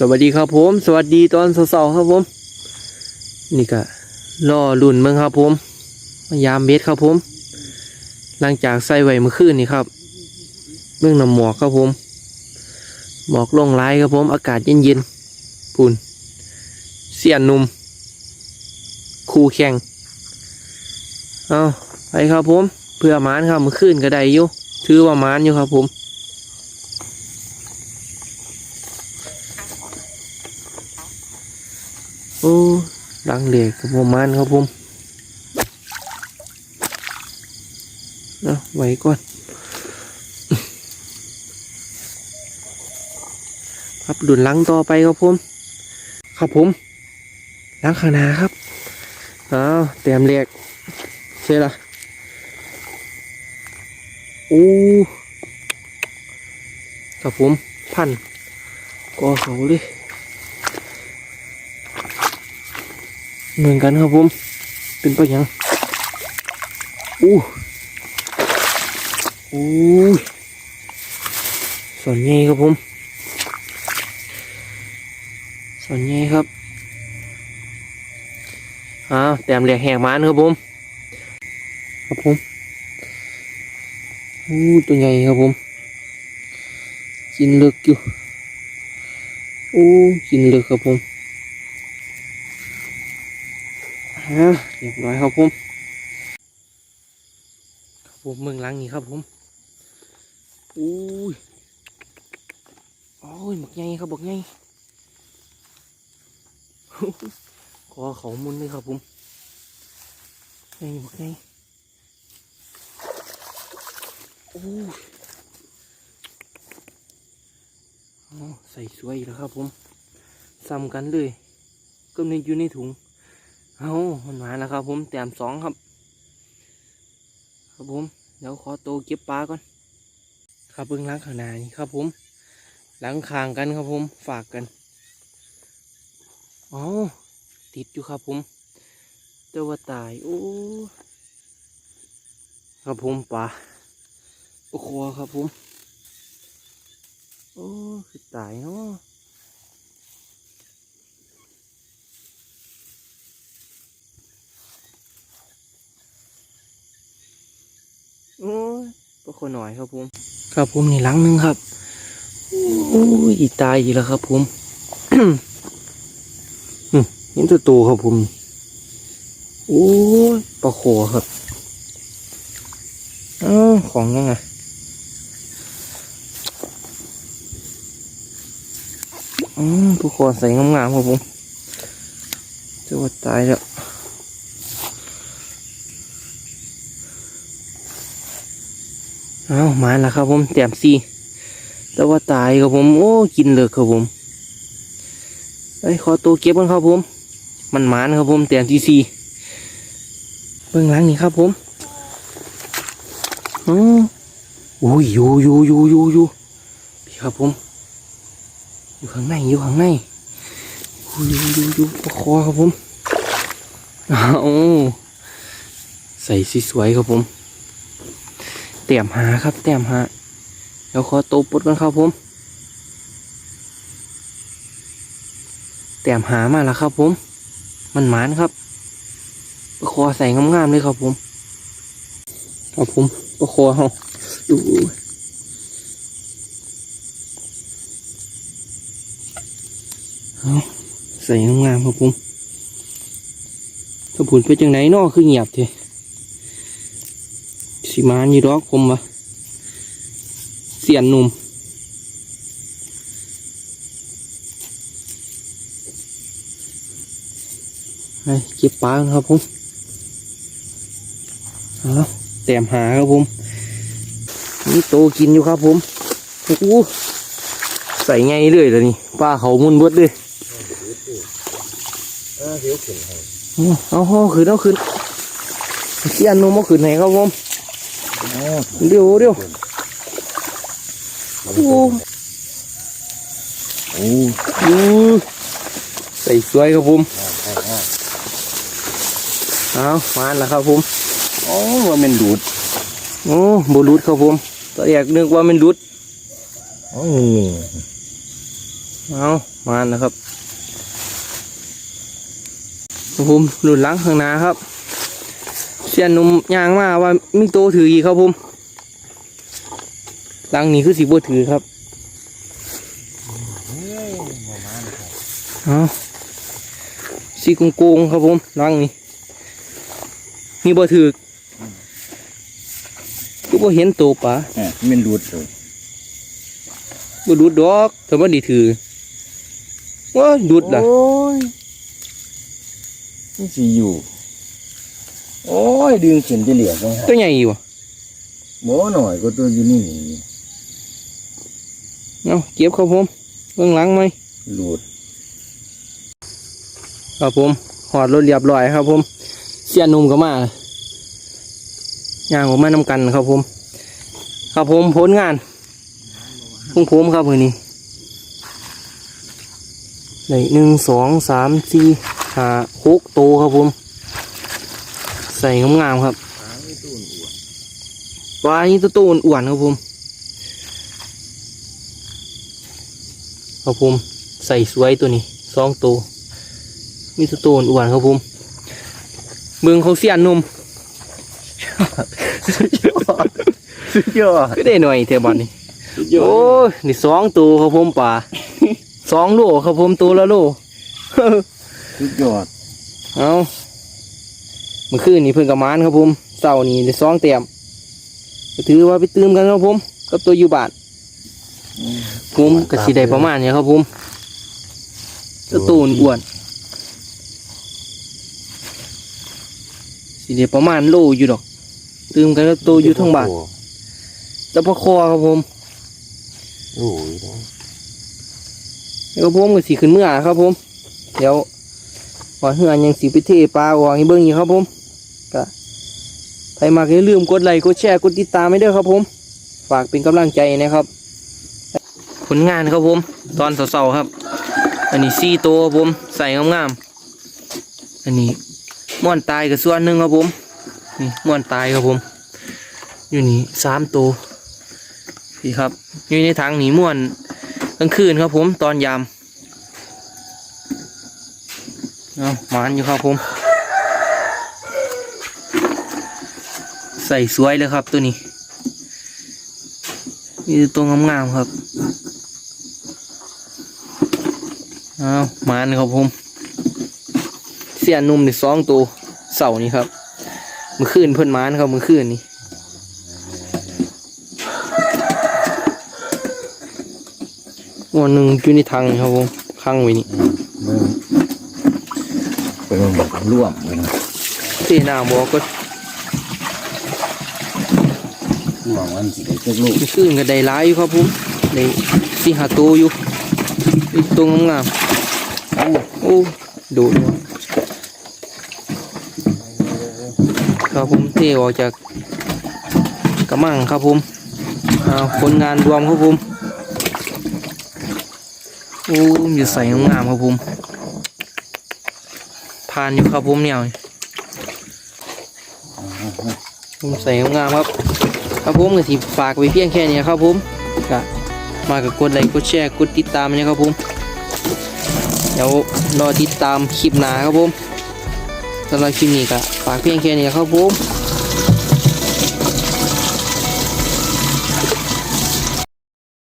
สวัสดีครับผม สวัสดีตอนเสาร์ๆครับผม นี่ก็ล่อลุ่นเมืองครับผมมายามเบ็ดครับผม หลังจากใส่ไว้เมื่อคืนนี่ครับเรื่องน้ำหมอกครับผมหมอกลงไล่ครับผม อากาศเย็นๆปุ่นเสียนนุ่มคู่แข่งเอาไปครับผม เพื่อมานครับเมื่อคืนก็ได้อยู่ถือว่ามานอยู่ครับผม โอ้ดังเด็กกับประมาณครับผมเอาไว้ก่อน ครับดุนลังต่อไปครับผม ครับผมลังข้างหน้าครับอ้าวเตรียมเรียกใช่ละโอ้ครับผม พันกอเสาเลย เหมือนกันครับผม เป็นปะยังอู้อู้ส่วนใหญ่ครับผม ส่วนใหญ่ครับอ้าวแต้มเหลียกแหกมันครับผม ครับผมอู้ตัวใหญ่ครับผม กินเลือกอยู่อู้กินเลือกครับผม ฮะ เรียบร้อยครับผมครับผมเมืองหลังนี่ครับผมอุ้ยโอ้ยบักใหญ่ครับบักใหญ่ขอเขามุนเลยครับผมใหญ่บักใหญ่โอ้ยใส่สวยแล้วครับผมซ้ำกันเลยก็ในอยู่ในถุง เอามันมาแล้วครับผมแต้มสองครับ ครับผม เดี๋ยวขอตัวเก็บปลาก่อน ครับเบื้องล้างข้างหน้านี่ครับผมหลังคางกันครับผม ฝากกันอ๋อติดอยู่ครับผมเจ้าว่าตาย โอ้ครับผมปลาโอ้โหครับผม โอ้คือตายเนาะ โอ้ย ปลาขอหน่อยครับผม ครับผมนี่หลังหนึงครับโอ้ยตายอีกแล้วครับผมอืมเห็นตัวโตครับผม โอ้ยปลาโขครับอ้าของยังไงอืมปลาโขใส่งามๆครับผมจะว่าตายแล้ว เอามาแล้วครับผมแต้มซีแต่ว่าตายครับผมโอ้กินเลยครับผมไปขอตัวเก็บกันครับผม มันหมานครับผมแต้มที่ซีเบื้องหลังนี่ครับผมอืออุ้ยอยู่อยู่อยู่อยู่อยู่พี่ครับผม อยู่ข้างในอยู่ข้างในอุ้ยอยู่อยู่อยู่ประคอครับผมเอาวใส่สีสวยครับผม เตรียมหาครับเตรียมหาเดี๋ยวขอตัวปุดกันครับผมเตรียมหามาแล้วครับผม มันหมานครับประคอใส่งามๆเลยครับผมครับผมประคอเฮาดูใส่งามๆครับผมถ้าผุนไปจังไหนนอคือเงียบเถอะ สิมานอยู่ดอกผมวะเสียนหนุ่มไปเก็บปลากันครับผมเอาแต้มหาครับผมนี่โตกินอยู่ครับผมโอ้โหใส่ไงเลยแต่นี่ปลาเขามุนเบดเลยเออเดี๋ยวขึ้นให้เอาเอาขึ้นเอาขึ้นเสียนหนุ่มเอาขึ้นไหนครับผมอ๋อ เดี๋ยวเดี๋ยวโอ้โอ้อือใส่สวยครับผมอ่าอ่าเอามาแล้วครับผมอ๋อว่ามันดูดโอ้บรุดครับผมตอนแรกนึกว่ามันรุดอ๋อเอามาแล้วครับครับผมหลุดหลังข้างหน้าครับ เสียนหนุ่มยางมาว่ามีโตถืออีกครับผมหลังนี้คือสีบัวถือครับเฮ้ยประมาณครับเอาสีกงโกงๆครับผมหลังนี้มีบัวถือก็บ่เห็นโตปะอะมันดูดเลยบ่ดูดดอกแต่ว่าดีถือว่าดูดล่ะโอ้ยมันสิอยู่ โอ้ยดึงเข็นจะเหลี่ยมตรงหาตัวใหญ่อยู่วะบ่หน่อยก็ตัวอยู่นี่เอาเก็บครับผมเบื้องหลังไหมหลุดครับผมหอดรถเรียบร้อยครับ ผม เสียหนุ่มก็มาย่างผมมานำกันครับผม ครับผมผลงานของผมครับมือนี้ได้หนึ่งสองสามสี่ห้าหกโตวครับผมใส่งามๆครับปลานี้ตัวโตอ้วนๆครับผมครับผมใส่สวยตัวนี้สองตัวมีตัวโตอ้วนๆครับผมเมืองเขาเสียนนมสุดยอดก็ได้หน่อยเทบอลนี่สุดยอโอ้ดยนี่สองตัวครับผมป่าสองโลครับผมตัวละโลสุดยอดเอาเมื่อคืนนี่เพิ่งกระมานครับผมเสาร์นี้ได้สองเต็มก็ถือว่าไปตืมกันครับผมกับตัวอยู่บ้านผมก็สิได้ประมาณนี้ครับผมตัวโตอ้วนสิได้ประมาณโลอยู่ดอก ตืมกันกับตัวอยู่ทั้งบ้านแต่พอคอครับผมโอ้ยแล้วก็ผมก็สีขึ้นเมื่อครับผม เดี๋ยวพอเฮือนยังสีไปเทปลาออกให้เบิ่งอีกครับผมก็ ใครมาอย่าลืมกดไลค์กดแชร์กดติดตามให้ด้วยครับผม ฝากเป็นกำลังใจนะครับ ผลงานครับผม ตอนเสาๆครับ อันนี้สี่ตัวครับผมใส่งามๆอันนี้ม่อนตายกับส่วนหนึ่งครับผมนี่ม่อนตายครับผม อยู่นี่สามตัวนี่ครับ อยู่ในถังหนีม่วนกลางคืนครับผมตอนยามเอาหมานอยู่ครับผม ใส่สวยเลยครับตัวนี้ มีแต่ตัวงามๆครับเอาหมานครับผม เสียนุ่มนี่สองตัวเสานี่ครับมื่อคืนเพื่อนมานครับมื่อคืนนี่วันหนึ่งอยู่ในถังครับผมข้างไว้นี่มึงเป็นแบบร่วมเลยนะเทน้ำบอกก็ ร่วมมันสิได้จักลูกมีขึ้นก็ได้หลายอยู่ครับผมได้สี่หาตัวอยู่อีกตัวงามโอ้ๆโอ้โดดว่ะครับผมเทออกจากกระมังครับผมอ่าผลงานรวมครับผมโอ้มีใส่งามๆครับผมผ่านอยู่ครับผมเนี่ยผมใส่งามๆครับ ครับผมก็สิฝากไว้เพียงแค่นี้ครับผมก็มากับกดไลค์กดแชร์กดติดตามนะครับผมเดี๋ยวรอติดตามคลิปหน้าครับผมสำหรับคลิปนี้ก็ฝากเพียงแค่นี้ครับผม